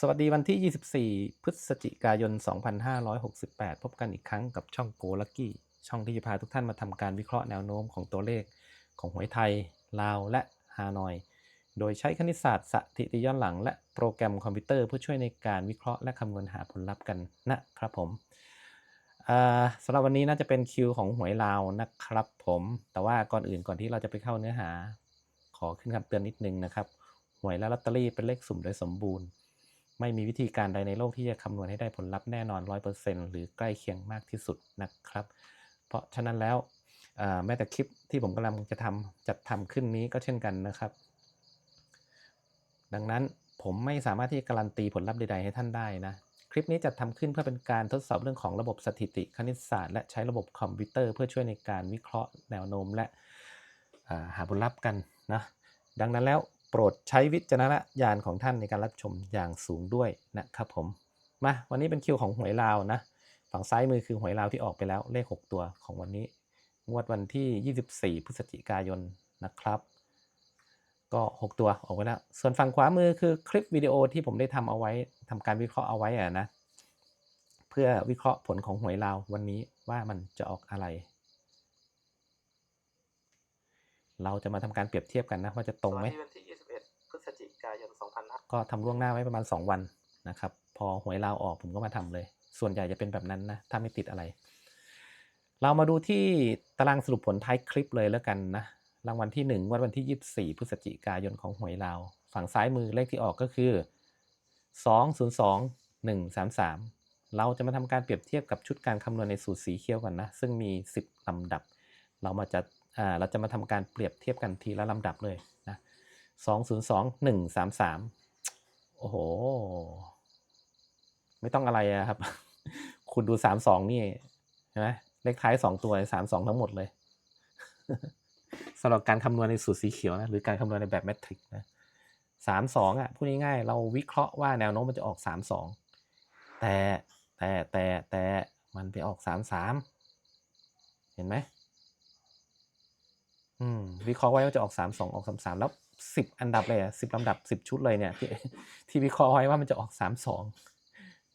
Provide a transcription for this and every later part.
สวัสดีวันที่ 24 พฤศจิกายน 2568 พบกันอีกครั้งกับช่องโกลักกี้ ช่องที่จะพาทุกท่านมาทำการวิเคราะห์แนวโน้มของตัวเลขของหวยไทย ลาว และฮานอย โดยใช้คณิตศาสตร์สถิติย้อนหลัง และโปรแกรมคอมพิวเตอร์เพื่อช่วยในการวิเคราะห์และคำนวณหาผลลัพธ์กันนะครับผมอ่าสำหรับวันนี้น่าจะเป็นคิวของหวยลาวนะครับผม แต่ว่าก่อนอื่นก่อนที่เราจะไปเข้าเนื้อหา ขอขึ้นคำเตือนนิดนึงนะครับ หวยและลอตเตอรี่เป็นเลขสุ่มโดยสมบูรณ์ ไม่มีวิธีการใดในโลกที่จะคำนวณให้ได้ผลลัพธ์แน่นอน 100%หรือใกล้เคียงมากที่สุดนะครับ เพราะฉะนั้นแล้วแม้แต่คลิปที่ผมกำลังจะทำจัดทำขึ้นนี้ก็เช่นกันนะครับ ดังนั้นผมไม่สามารถที่จะการันตีผลลัพธ์ใด ๆ ให้ท่านได้นะ คลิปนี้จัดทำขึ้นเพื่อเป็นการทดสอบเรื่องของระบบสถิติคณิตศาสตร์ และใช้ระบบคอมพิวเตอร์เพื่อช่วยในการวิเคราะห์แนวโน้มและาหาผลลัพธ์กันนะดังนั้นแล้ว ปรดใช้วิจารณญาณของท่านในการรับชมอย่างสูงด้วยนะครับผม มาวันนี้เป็นคิวของหวยลาวนะ ฝั่งซ้ายมือคือหวยลาวที่ออกไปแล้วเลข 6 ตัวของวันนี้ งวดวันที่ 24 พฤศจิกายนนะครับ ก็ 6 ตัวออกไปแล้ว ส่วนฝั่งขวามือคือคลิปวิดีโอที่ผมได้ทำเอาไว้ทำการวิเคราะห์เอาไว้อะนะ เพื่อวิเคราะห์ผลของหวยลาววันนี้ว่ามันจะออกอะไรเราจะมาทำการเปรียบเทียบกันนะว่าจะตรงไหมวันที่ ก็ทำล่วงหน้าไว้ประมาณ 2 วันนะครับ พอหวยลาวออกผมก็มาทำเลย ส่วนใหญ่จะเป็นแบบนั้นนะถ้าไม่ติดอะไร เรามาดูที่ตารางสรุปผลท้ายคลิปเลยแล้วกันนะรางวัลที่ 1 วันวันที่ 24 พฤศจิกายนของหวยลาวฝั่งซ้ายมือเลขที่ออกก็คือ 202 133 เราจะมาทำการเปรียบเทียบกับชุดการคำนวณในสูตรสีเขียวก่อนนะ ซึ่งมี 10ลำดับ เรามาจะเราจะมาทำการเปรียบเทียบกันทีละลำดับเลยนะ202 133 โอ้โห ไม่ต้องอะไรอะครับ คุณดูสามสองนี่ใช่ไหมเลขท้ายสองตัวสามสองทั้งหมดเลยสำหรับการคำนวณในสูตรสีเขียวนะหรือการคำนวณในแบบแมทริกนะสามสองอะพูดง่ายๆเราวิเคราะห์ว่าแนวโน้มมันจะออกสามสองแต่แต่แต่แต่มันไปออกสามสามเห็นไหม วิเคราะห์ไว้ว่าจะออกสามสองออกสามสามแล้วสิบอันดับเลยอะสิบลำดับสิบชุดเลยเนี่ยที่ที่วิเคราะห์ไว้ว่ามันจะออกสามสอง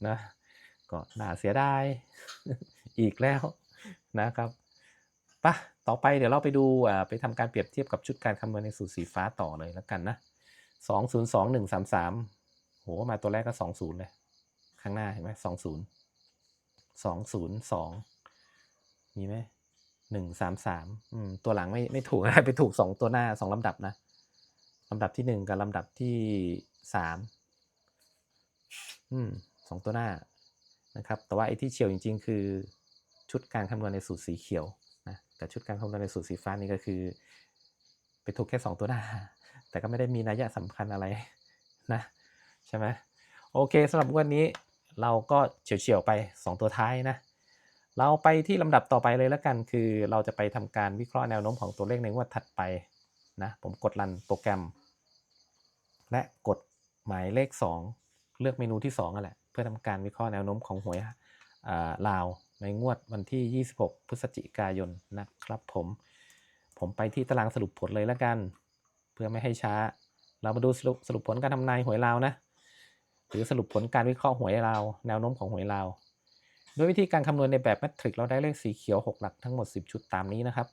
นะก็น่าเสียดายอีกแล้วนะครับปะต่อไปเดี๋ยวเราไปดูอ่าไปทำการเปรียบเทียบกับชุดการคำนวณในสูตรสีฟ้าต่อเลยแล้วกันนะสองศูนย์สองหนึ่งสามสามโหมาตัวแรกก็สองศูนย์เลย ข้างหน้าเห็นไหมสองศูนย์สองศูนย์สองมีไหม หนึ่งสามสามตัวหลังไม่ไม่ถูกนะไปถูกสองตัวหน้าสองลำดับนะลำดับที่หนึ่งกับลำดับที่สามอืมสองตัวหน้านะครับ แต่ว่าไอ้ที่เฉียวจริง ๆ คือชุดการคำนวณในสูตรสีเขียวนะแต่ชุดการคำนวณในสูตรสีฟ้านี่ก็คือ ไปถูกแค่สองตัวหน้า แต่ก็ไม่ได้มีนัยสำคัญอะไรนะใช่ไหมโอเคสำหรับวันนี้เราก็เฉียวๆไปสองตัวท้ายนะ เราไปที่ลำดับต่อไปเลยแล้วกัน คือเราจะไปทำการวิเคราะห์แนวโน้มของตัวเลขในงวดถัดไปนะผมกดรันโปรแกรม และกดหมายเลข 2 เลือกเมนูที่2อะแหละเพื่อทำการวิเคราะห์แนวโน้มของหวยลาวในงวดวันที่ 26 พฤศจิกายนนะครับผม ผมไปที่ตารางสรุปผลเลยแล้วกัน เพื่อไม่ให้ช้า เรามาดูสรุปสรุปผลการทำนายหวยลาวนะ หรือสรุปผลการวิเคราะห์หวยลาว แนวโน้มของหวยลาว ด้วยวิธีการคำนวณในแบบแมทริกเราได้เลขสีเขียว 6 หลักทั้งหมด 10 ชุดตามนี้นะครับ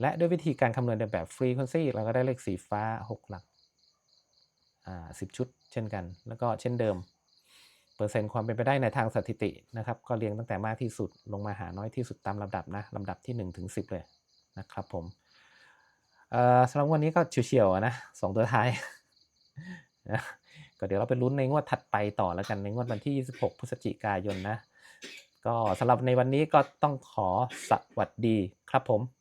และด้วยวิธีการคำนวณในแบบฟรีค u นซีเราก็ได้เลขสีฟ้า 6 หลักอ่า10ชุด เช่นกัน แล้วก็เช่นเดิม เปอร์เซ็นต์ความเป็นไปได้ในทางสถิตินะครับ ก็เรียงตั้งแต่มากที่สุดลงมาหาน้อยที่สุดตามลำดับนะลำดับที่ 1 ถึง 10 เลยนะครับผมเอ่อสำหรับวันนี้ก็เฉียวๆนะสองตัวท้ายนะ ก็เดี๋ยวเราไปลุ้นในงวดถัดไปต่อแล้วกันในงวดวันที่ 26 พฤศจิกายนนะ ก็สำหรับในวันนี้ก็ต้องขอสวัสดีครับผม